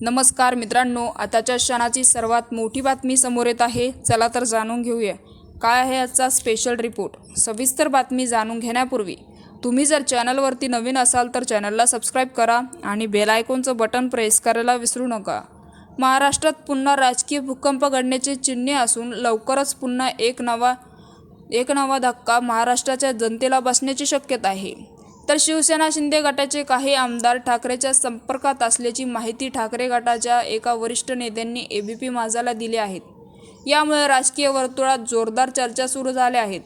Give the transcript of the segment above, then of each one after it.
नमस्कार मित्रांनो आताच्या क्षणाची सर्वात मोठी बातमी समोर येत आहे. चला तर जाणून घेऊया. काय आहे आजचा स्पेशल रिपोर्ट सविस्तर बातमी जाणून घेण्यापूर्वी तुम्ही जर चॅनलवरती नवीन असाल तर चॅनलला सबस्क्राईब करा आणि बेल आयकॉनचं बटन प्रेस करायला विसरू नका. महाराष्ट्रात पुन्हा राजकीय भूकंप घडण्याचे चिन्हे असून लवकरच पुन्हा एक नवा एक नवा धक्का महाराष्ट्राच्या जनतेला बसण्याची शक्यता आहे. तर शिवसेना शिंदे गटाचे काही आमदार ठाकरेच्या संपर्कात असल्याची माहिती ठाकरे गटाच्या एका वरिष्ठ नेत्यांनी ए बी पी माझाला दिली आहेत यामुळे राजकीय वर्तुळात जोरदार चर्चा सुरू झाल्या आहेत.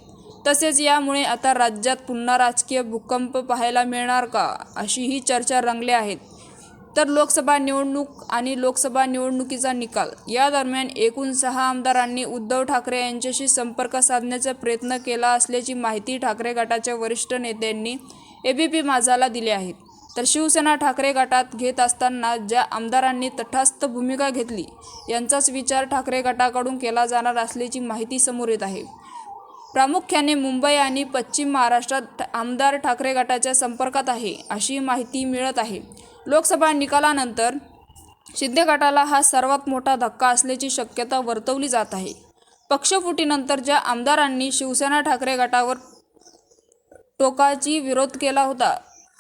तसेच यामुळे आता राज्यात पुन्हा राजकीय भूकंप पाहायला मिळणार का अशी ही चर्चा रंगल्या आहेत. तर लोकसभा निवडणूक आणि लोकसभा निवडणुकीचा निकाल या दरम्यान एकूण सहा आमदारांनी उद्धव ठाकरे यांच्याशी संपर्क साधण्याचा प्रयत्न केला असल्याची माहिती ठाकरे गटाच्या वरिष्ठ नेत्यांनी एबीपी माझाला दिले आहेत. तर शिवसेना ठाकरे गटात घेत असताना ज्या आमदारांनी तटस्थ भूमिका घेतली यांचाच विचार ठाकरे गटाकडून केला जाणार असल्याची माहिती समोर येत आहे. प्रामुख्याने मुंबई आणि पश्चिम महाराष्ट्रात आमदार ठाकरे गटाच्या संपर्कात आहे अशी माहिती मिळत आहे. लोकसभा निकालानंतर शिंदे गटाला हा सर्वात मोठा धक्का असल्याची शक्यता वर्तवली जात आहे. पक्षफुटीनंतर ज्या आमदारांनी शिवसेना ठाकरे गटावर टोकाची विरोध केला होता.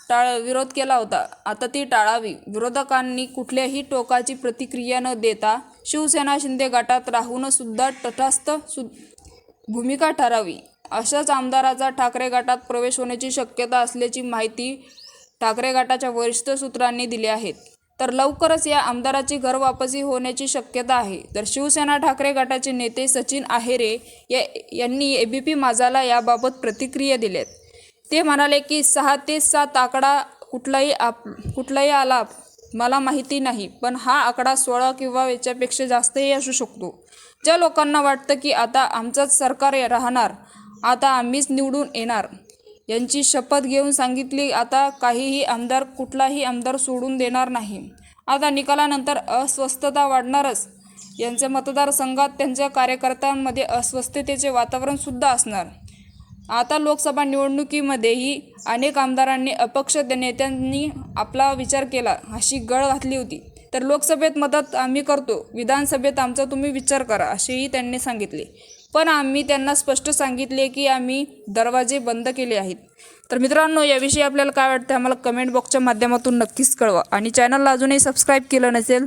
टाळ विरोध केला होता. आता ती टाळावी. विरोधकांनी कुठल्याही टोकाची प्रतिक्रिया न देता शिवसेना शिंदे गटात राहून सुद्धा तटस्थ सु भूमिका ठरावी. अशाच आमदाराचा ठाकरे गटात प्रवेश होण्याची शक्यता असल्याची माहिती ठाकरे गटाच्या वरिष्ठ सूत्रांनी दिली आहेत तर लवकरच या आमदाराची घरवापसी होण्याची शक्यता आहे. तर शिवसेना ठाकरे गटाचे नेते सचिन आहेरे या यांनी ए बी पी माझाला याबाबत प्रतिक्रिया दिल्यात. ते म्हणाले की सहा ते सात आकडा कुठलाही आप कुठलाही आला मला माहिती नाही पण हा आकडा सोळा किंवा याच्यापेक्षा जास्तही असू शकतो. ज्या लोकांना वाटतं की आता आमचंच सरकार राहणार आता आम्हीच निवडून येणार. यांची शपथ घेऊन सांगितली आता काहीही आमदार कुठलाही आमदार सोडून देणार नाही. आता निकालानंतर अस्वस्थता वाढणारच. यांच्या मतदारसंघात त्यांच्या कार्यकर्त्यांमध्ये अस्वस्थतेचे वातावरणसुद्धा असणार. आता लोकसभा निवडणुकीमध्येही अनेक आमदारांनी अपक्ष नेत्यांनी आपला विचार केला अशी गळ घातली होती. तर लोकसभेत मदत आम्ही करतो विधानसभेत आमचा तुम्ही विचार करा असेही त्यांनी सांगितले. पण आम्ही त्यांना स्पष्ट सांगितले की आम्ही दरवाजे बंद केले आहेत. तर मित्रांनो याविषयी आपल्याला काय वाटतं आम्हाला कमेंट बॉक्सच्या माध्यमातून नक्कीच कळवा. आणि चॅनलला अजूनही सबस्क्राईब केलं नसेल